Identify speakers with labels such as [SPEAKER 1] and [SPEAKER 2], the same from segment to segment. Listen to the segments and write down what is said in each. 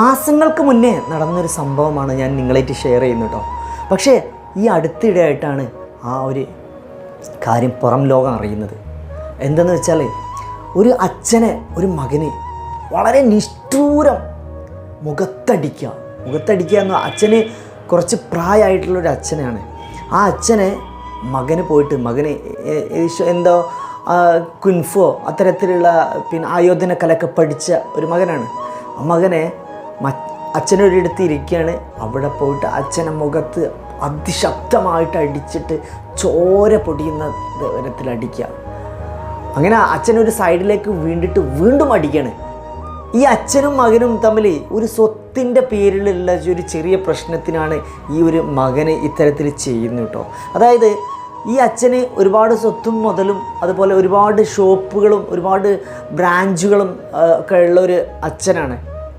[SPEAKER 1] മാസങ്ങൾക്ക് മുന്നേ നടന്നൊരു സംഭവമാണ് ഞാൻ നിങ്ങളായിട്ട് ഷെയർ ചെയ്യുന്നത് കേട്ടോ പക്ഷേ ഈ അടുത്തിടെയായിട്ടാണ് ആ ഒരു കാര്യം പുറം ലോകം അറിയുന്നത്. എന്തെന്ന് വെച്ചാൽ ഒരു അച്ഛനെ ഒരു മകന് വളരെ നിഷ്ഠൂരം മുഖത്തടിക്കുക. മുഖത്തടിക്കുക എന്ന അച്ഛന് കുറച്ച് പ്രായമായിട്ടുള്ളൊരു അച്ഛനാണ് ആ അച്ഛനെ മകന് പോയിട്ട് മകന് എന്തോ കുൻഫോ അത്തരത്തിലുള്ള പിന്നെ ആയോധന കലയൊക്കെ പഠിച്ച ഒരു മകനാണ്. ആ മകനെ അച്ഛനൊരിടത്ത് ഇരിക്കുകയാണ് അവിടെ പോയിട്ട് അച്ഛനെ മുഖത്ത് അതിശക്തമായിട്ട് അടിച്ചിട്ട് ചോര പൊടിയുന്ന തരത്തിൽ അടിക്കുക. അങ്ങനെ അച്ഛനൊരു സൈഡിലേക്ക് വീണ്ടിട്ട് വീണ്ടും അടിക്കുകയാണ്. ഈ അച്ഛനും മകനും തമ്മിൽ ഒരു സ്വത്തിന്റെ പേരിലുള്ള ഒരു ചെറിയ പ്രശ്നത്തിനാണ് ഈ ഒരു മകന് ഇത്തരത്തിൽ ചെയ്യുന്നത് കേട്ടോ. അതായത് ഈ അച്ഛന് ഒരുപാട് സ്വത്തും മുതലും അതുപോലെ ഒരുപാട് ഷോപ്പുകളും ഒരുപാട് ബ്രാഞ്ചുകളും ഒക്കെ ഉള്ള ഒരു അച്ഛനാണ്.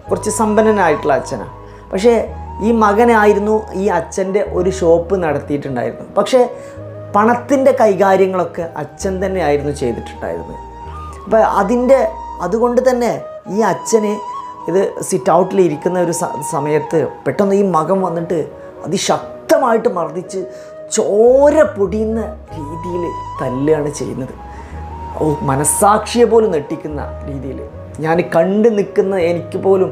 [SPEAKER 1] കുറച്ച് സമ്പന്നനായിട്ടുള്ള അച്ഛനാണ് പക്ഷേ ഈ മകനായിരുന്നു ഈ അച്ഛന്റെ ഒരു ഷോപ്പ് നടത്തിയിട്ടുണ്ടായിരുന്നു. പക്ഷേ പണത്തിന്റെ കൈകാര്യങ്ങളൊക്കെ അച്ഛൻ തന്നെയായിരുന്നു ചെയ്തിട്ടുണ്ടായിരുന്നത്. അപ്പോൾ അതിന്റെ അതുകൊണ്ട് തന്നെ ഈ അച്ഛന് ഇത് സിറ്റ് ഔട്ടിൽ ഇരിക്കുന്ന ഒരു സമയത്ത് പെട്ടെന്ന് ഈ മകൻ വന്നിട്ട് അതിശക്തമായിട്ട് മർദ്ദിച്ച് ചോര പൊടിയുന്ന രീതിയിൽ തല്ലുകയാണ് ചെയ്യുന്നത്. മനസ്സാക്ഷിയെ പോലും നെട്ടിക്കുന്ന രീതിയിൽ ഞാൻ കണ്ടു നിൽക്കുന്ന എനിക്ക് പോലും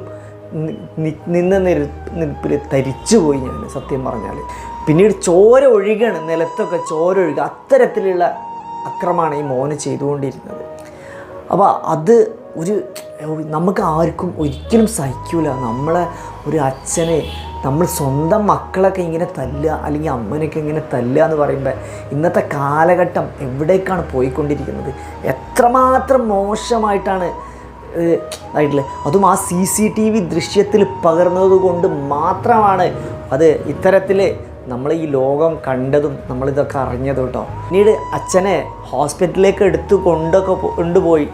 [SPEAKER 1] നിന്ന നിൽപ്പിൽ തരിച്ചു പോയി ഞാൻ സത്യം പറഞ്ഞാൽ പിന്നീട് ചോര ഒഴുകാണ് നിലത്തൊക്കെ ചോര ഒഴുകുക അത്തരത്തിലുള്ള അക്രമമാണ് ഈ മോന് ചെയ്തുകൊണ്ടിരുന്നത്. അപ്പോൾ അത് ഒരു നമുക്ക് ആർക്കും ഒരിക്കലും സഹിക്കൂല. നമ്മളെ ഒരു അച്ഛനെ നമ്മൾ സ്വന്തം മക്കളൊക്കെ ഇങ്ങനെ തല്ലുക അല്ലെങ്കിൽ അമ്മനൊക്കെ ഇങ്ങനെ തല്ലുക എന്ന് പറയുമ്പോൾ ഇന്നത്തെ കാലഘട്ടം എവിടേക്കാണ് പോയിക്കൊണ്ടിരിക്കുന്നത്? എത്രമാത്രം മോശമായിട്ടാണ് ആയിട്ടുള്ളത് അതും ആ സി സി ടി വി ദൃശ്യത്തിൽ പകർന്നത് കൊണ്ട് മാത്രമാണ് അത് ഇത്തരത്തിൽ നമ്മൾ ഈ ലോകം കണ്ടതും നമ്മളിതൊക്കെ അറിഞ്ഞതും കേട്ടോ. പിന്നീട് അച്ഛനെ ഹോസ്പിറ്റലിലേക്ക് എടുത്തു കൊണ്ടൊക്കെ കൊണ്ടുപോയി.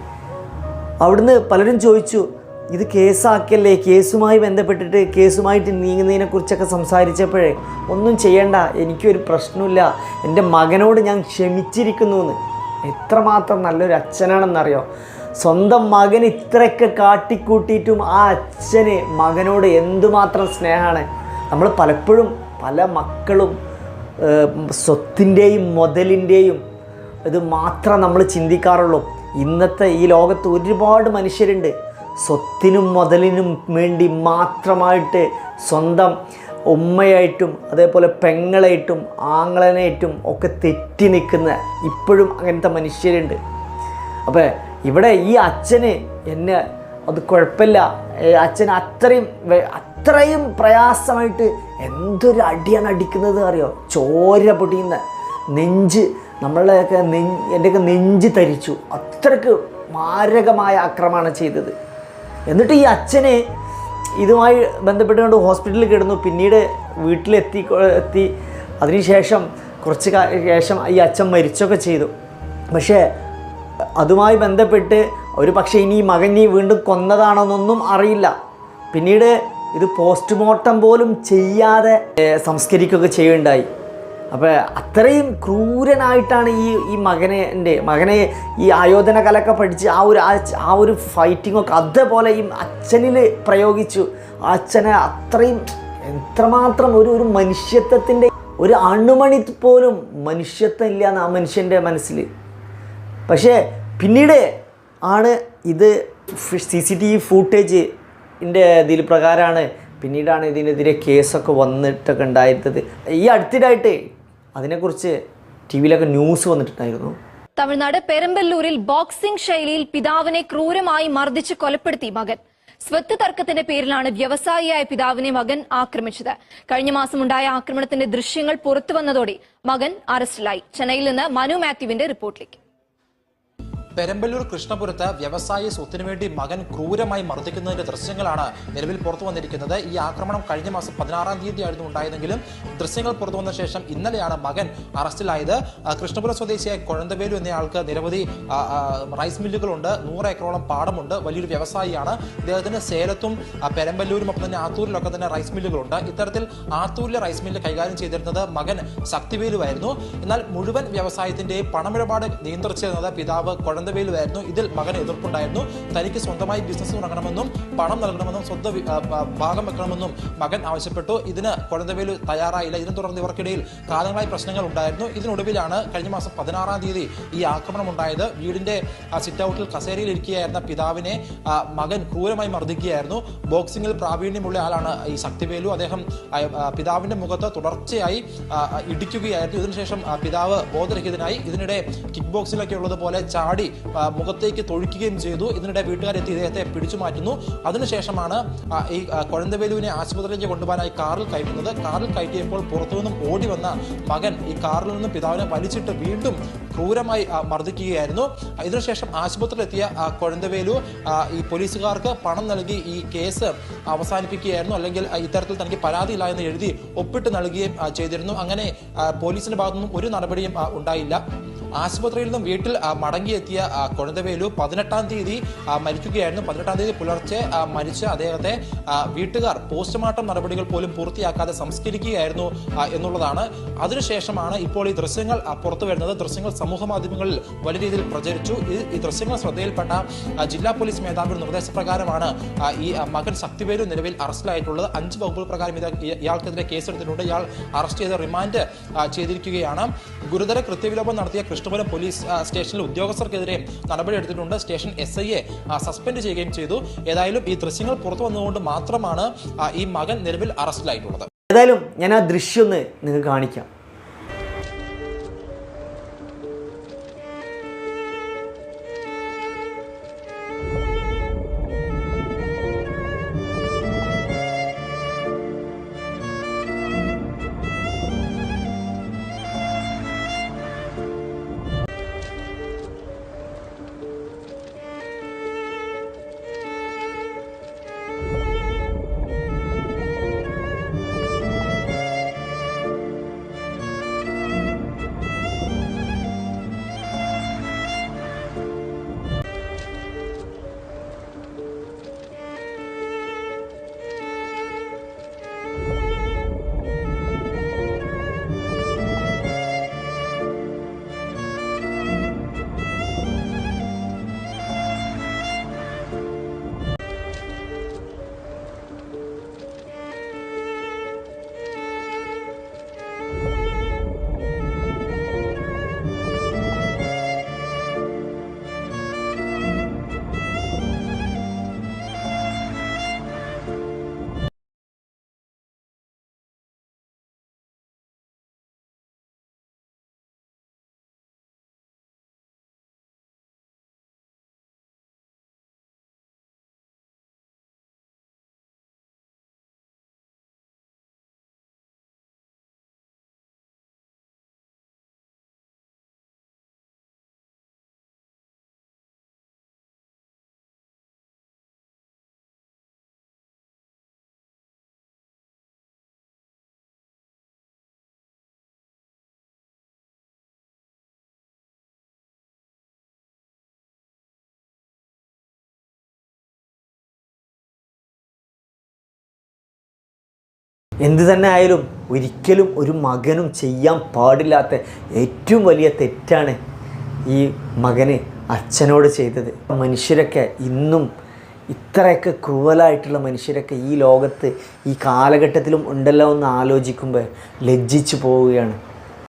[SPEAKER 1] അവിടുന്ന് പലരും ചോദിച്ചു ഇത് കേസാക്കിയല്ലേ? കേസുമായി ബന്ധപ്പെട്ടിട്ട് കേസുമായിട്ട് നീങ്ങുന്നതിനെ കുറിച്ചൊക്കെ സംസാരിച്ചപ്പോഴേ ഒന്നും ചെയ്യണ്ട എനിക്കൊരു പ്രശ്നമില്ല. എന്റെ മകനോട് ഞാൻ ക്ഷമിച്ചിരിക്കുന്നു എന്ന്. എത്രമാത്രം നല്ലൊരു അച്ഛനാണെന്നറിയോ? സ്വന്തം മകൻ ഇത്രയൊക്കെ കാട്ടിക്കൂട്ടിയിട്ടും ആ അച്ഛന് മകനോട് എന്തുമാത്രം സ്നേഹമാണ്. നമ്മൾ പലപ്പോഴും പല മക്കളും സ്വത്തിന്റെയും മുതലിന്റെയും ഇത് മാത്രം നമ്മൾ ചിന്തിക്കാറുള്ളൂ. ഇന്നത്തെ ഈ ലോകത്ത് ഒരുപാട് മനുഷ്യരുണ്ട്. സ്വത്തിനും മുതലിനും വേണ്ടി മാത്രമായിട്ട് സ്വന്തം ഉമ്മയായിട്ടും അതേപോലെ പെങ്ങളായിട്ടും ആങ്ങളനായിട്ടും ഒക്കെ തെറ്റി നിൽക്കുന്ന ഇപ്പോഴും അങ്ങനത്തെ മനുഷ്യരുണ്ട്. അപ്പോൾ ഇവിടെ ഈ അച്ഛന് എന്നെ അത് കുഴപ്പമില്ല. അച്ഛൻ അത്രയും അത്രയും പ്രയാസമായിട്ട് എന്തൊരു അടിയാണ് അടിക്കുന്നത് അറിയോ? ചോര പൊടിയുന്ന നെഞ്ച് നമ്മളെയൊക്കെ നെഞ്ച് എന്റെയൊക്കെ നെഞ്ച് തരിച്ചു. അത്രയ്ക്ക് മാരകമായ ആക്രമണമാണ് ചെയ്തത്. എന്നിട്ട് ഈ അച്ഛന് ഇതുമായി ബന്ധപ്പെട്ടുകൊണ്ട് ഹോസ്പിറ്റലിൽ കിടന്നു. പിന്നീട് വീട്ടിലെത്തി എത്തി. അതിനുശേഷം കുറച്ച് ശേഷം ഈ അച്ഛൻ മരിച്ചൊക്കെ ചെയ്തു. പക്ഷേ അതുമായി ബന്ധപ്പെട്ട് ഒരു പക്ഷേ ഇനി ഈ വീണ്ടും കൊന്നതാണെന്നൊന്നും അറിയില്ല. പിന്നീട് ഇത് പോസ്റ്റ്മോർട്ടം പോലും ചെയ്യാതെ സംസ്കരിക്കുകയൊക്കെ ചെയ്യുണ്ടായി അപ്പോൾ അത്രയും ക്രൂരനായിട്ടാണ് ഈ ഈ മകനെ എന്റെ മകനെ ഈ ആയോധന കലൊക്കെ പഠിച്ച് ആ ഒരു ആ ഒരു ഫൈറ്റിങ്ങൊക്കെ അതേപോലെ ഈ അച്ഛനിൽ പ്രയോഗിച്ചു. അച്ഛനെ അത്രയും എത്രമാത്രം ഒരു ഒരു മനുഷ്യത്വത്തിന്റെ ഒരു അണുമണി പോലും മനുഷ്യത്വം ഇല്ല എന്ന് ആ മനുഷ്യന്റെ മനസ്സിൽ പക്ഷേ പിന്നീട് ആണ് ഇത് സി സി ടി വി ഫൂട്ടേജിന്റെ ഇതിൽ പ്രകാരമാണ് പിന്നീടാണ് ഇതിനെതിരെ കേസൊക്കെ വന്നിട്ടൊക്കെ ഉണ്ടായിരുന്നത് ഈ അടുത്തിടായിട്ട് അതിനെക്കുറിച്ച് ടി വിയിലൊക്കെ ന്യൂസ് വന്നിട്ടുണ്ടായിരുന്നു.
[SPEAKER 2] തമിഴ്നാട് പെരമ്പല്ലൂരിൽ ബോക്സിംഗ് ശൈലിയിൽ പിതാവിനെ ക്രൂരമായി മർദ്ദിച്ച് കൊലപ്പെടുത്തി മകൻ. സ്വത്ത് തർക്കത്തിന്റെ പേരിലാണ് വ്യവസായിയായ പിതാവിനെ മകൻ ആക്രമിച്ചത്. കഴിഞ്ഞ മാസമുണ്ടായ ആക്രമണത്തിന്റെ ദൃശ്യങ്ങൾ പുറത്തുവന്നതോടെ മകൻ അറസ്റ്റിലായി. ചെന്നൈയിൽ നിന്ന് മനു മാത്യുവിന്റെ റിപ്പോർട്ടിലേക്ക്.
[SPEAKER 3] പെരമ്പല്ലൂർ കൃഷ്ണപുരത്ത് വ്യവസായ സ്വത്തിനു വേണ്ടി മകൻ ക്രൂരമായി മർദ്ദിക്കുന്നതിന്റെ ദൃശ്യങ്ങളാണ് നിലവിൽ പുറത്തു വന്നിരിക്കുന്നത്. ഈ ആക്രമണം കഴിഞ്ഞ മാസം പതിനാറാം തീയതി ആയിരുന്നു ഉണ്ടായതെങ്കിലും ദൃശ്യങ്ങൾ പുറത്തു വന്ന ശേഷം ഇന്നലെയാണ് മകൻ അറസ്റ്റിലായത്. കൃഷ്ണപുര സ്വദേശിയായ കൊഴന്തവേലു എന്നയാൾക്ക് നിരവധി റൈസ് മില്ലുകളുണ്ട് നൂറ് ഏക്കറോളം പാടമുണ്ട് വലിയൊരു വ്യവസായിയാണ്. ഇദ്ദേഹത്തിന് സേലത്തും പെരമ്പല്ലൂരും ഒപ്പം തന്നെ ആത്തൂരിലൊക്കെ തന്നെ റൈസ് മില്ലുകളുണ്ട്. ഇത്തരത്തിൽ ആത്തൂരിലെ റൈസ് മില്ല് കൈകാര്യം ചെയ്തിരുന്നത് മകൻ ശക്തിവേലുവായിരുന്നു. എന്നാൽ മുഴുവൻ വ്യവസായത്തിന്റെയും പണമിടപാട് നിയന്ത്രിച്ചിരുന്നത് പിതാവ് കൊഴ കൊഴന്തവേലുവായിരുന്നു ഇതിൽ മകന് എതിർപ്പുണ്ടായിരുന്നു. തനിക്ക് സ്വന്തമായി ബിസിനസ് തുടങ്ങണമെന്നും പണം നൽകണമെന്നും സ്വന്തം ഭാഗം വെക്കണമെന്നും മകൻ ആവശ്യപ്പെട്ടു. ഇതിന് കൊഴന്തവേലു തയ്യാറായില്ല. ഇതിനെ തുടർന്ന് ഇവർക്കിടയിൽ കാലങ്ങളായി പ്രശ്നങ്ങൾ ഉണ്ടായിരുന്നു. ഇതിനൊടുവിലാണ് കഴിഞ്ഞ മാസം പതിനാറാം തീയതി ഈ ആക്രമണം ഉണ്ടായത്. വീടിന്റെ സിറ്റ് ഔട്ടിൽ കസേരയിൽ ഇരിക്കുകയായിരുന്ന പിതാവിനെ മകൻ ക്രൂരമായി മർദ്ദിക്കുകയായിരുന്നു. ബോക്സിംഗിൽ പ്രാവീണ്യമുള്ള ആളാണ് ഈ ശക്തിവേലു അദ്ദേഹം പിതാവിന്റെ മുഖത്ത് തുടർച്ചയായി ഇടിക്കുകയായിരുന്നു. ഇതിനുശേഷം പിതാവ് ബോധരഹിതനായി. ഇതിനിടെ കിക്ക് ബോക്സിലൊക്കെ ഉള്ളതുപോലെ ചാടി മുഖത്തേക്ക് തൊഴിക്കുകയും ചെയ്തു. ഇതിനിടെ വീട്ടുകാരെത്തി ഇദ്ദേഹത്തെ പിടിച്ചു മാറ്റുന്നു. അതിനുശേഷമാണ് ഈ കുഴന്തവേലുവിനെ ആശുപത്രിയിലേക്ക് കൊണ്ടുപോകാനായി കാറിൽ കയറ്റുന്നത്. കാറിൽ കയറ്റിയപ്പോൾ പുറത്തുനിന്നും ഓടി വന്ന മകൻ ഈ കാറിൽ നിന്നും പിതാവിനെ വലിച്ചിട്ട് വീണ്ടും ക്രൂരമായി മർദ്ദിക്കുകയായിരുന്നു. ഇതിനുശേഷം ആശുപത്രിയിലെത്തിയ കുഴന്തവേലു ഈ പോലീസുകാർക്ക് പണം നൽകി ഈ കേസ് അവസാനിപ്പിക്കുകയായിരുന്നു. അല്ലെങ്കിൽ ഇത്തരത്തിൽ തനിക്ക് പരാതിയില്ല എന്ന് എഴുതി ഒപ്പിട്ട് നൽകുകയും ചെയ്തിരുന്നു. അങ്ങനെ പോലീസിന്റെ ഭാഗത്തുനിന്നും ഒരു നടപടിയും ഉണ്ടായില്ല. ആശുപത്രിയിൽ നിന്നും വീട്ടിൽ മടങ്ങിയെത്തിയ കൊഴുന്തവേലു പതിനെട്ടാം തീയതി മരിക്കുകയായിരുന്നു. പതിനെട്ടാം തീയതി പുലർച്ചെ മരിച്ച അദ്ദേഹത്തെ വീട്ടുകാർ പോസ്റ്റ്മോർട്ടം നടപടികൾ പോലും പൂർത്തിയാക്കാതെ സംസ്കരിക്കുകയായിരുന്നു എന്നുള്ളതാണ്. അതിനുശേഷമാണ് ഇപ്പോൾ ഈ ദൃശ്യങ്ങൾ പുറത്തു വരുന്നത്. ദൃശ്യങ്ങൾ സമൂഹ മാധ്യമങ്ങളിൽ വലിയ രീതിയിൽ പ്രചരിച്ചു. ഈ ദൃശ്യങ്ങൾ ശ്രദ്ധയിൽപ്പെട്ട ജില്ലാ പോലീസ് മേധാവിയുടെ നിർദ്ദേശപ്രകാരമാണ് ഈ മകൻ ശക്തിവേലു നിലവിൽ അറസ്റ്റിലായിട്ടുള്ളത്. അഞ്ച് വകുപ്പ് പ്രകാരം ഇയാൾക്കെതിരെ കേസെടുത്തിട്ടുണ്ട്. ഇയാൾ അറസ്റ്റ് ചെയ്ത് റിമാൻഡ് ചെയ്തിരിക്കുകയാണ്. ഗുരുതര കൃത്യവിലോപം നടത്തിയ കൃഷ്ണപുരം പോലീസ് സ്റ്റേഷനിലെ ഉദ്യോഗസ്ഥർക്കെതിരെ നടപടിയെടുത്തിട്ടുണ്ട് സ്റ്റേഷൻ എസ് ഐയെ സസ്പെൻഡ് ചെയ്യുകയും ചെയ്തു. ഏതായാലും ഈ ദൃശ്യങ്ങൾ പുറത്തു വന്നതുകൊണ്ട് മാത്രമാണ് ഈ മകൻ നിലവിൽ അറസ്റ്റിലായിട്ടുള്ളത്
[SPEAKER 1] ഏതായാലും ഞാൻ ആ ദൃശ്യം ഒന്ന് നിങ്ങൾക്ക് കാണിക്കാം. എന്ത് തന്നെ ആയാലും ഒരിക്കലും ഒരു മകനും ചെയ്യാൻ പാടില്ലാത്ത ഏറ്റവും വലിയ തെറ്റാണ് ഈ മകന് അച്ഛനോട് ചെയ്തത്. മനുഷ്യരൊക്കെ ഇന്നും ഇത്രയൊക്കെ ക്രൂവലായിട്ടുള്ള മനുഷ്യരൊക്കെ ഈ ലോകത്ത് ഈ കാലഘട്ടത്തിലും ഉണ്ടല്ലോ എന്ന് ആലോചിക്കുമ്പോൾ ലജ്ജിച്ചു പോവുകയാണ്.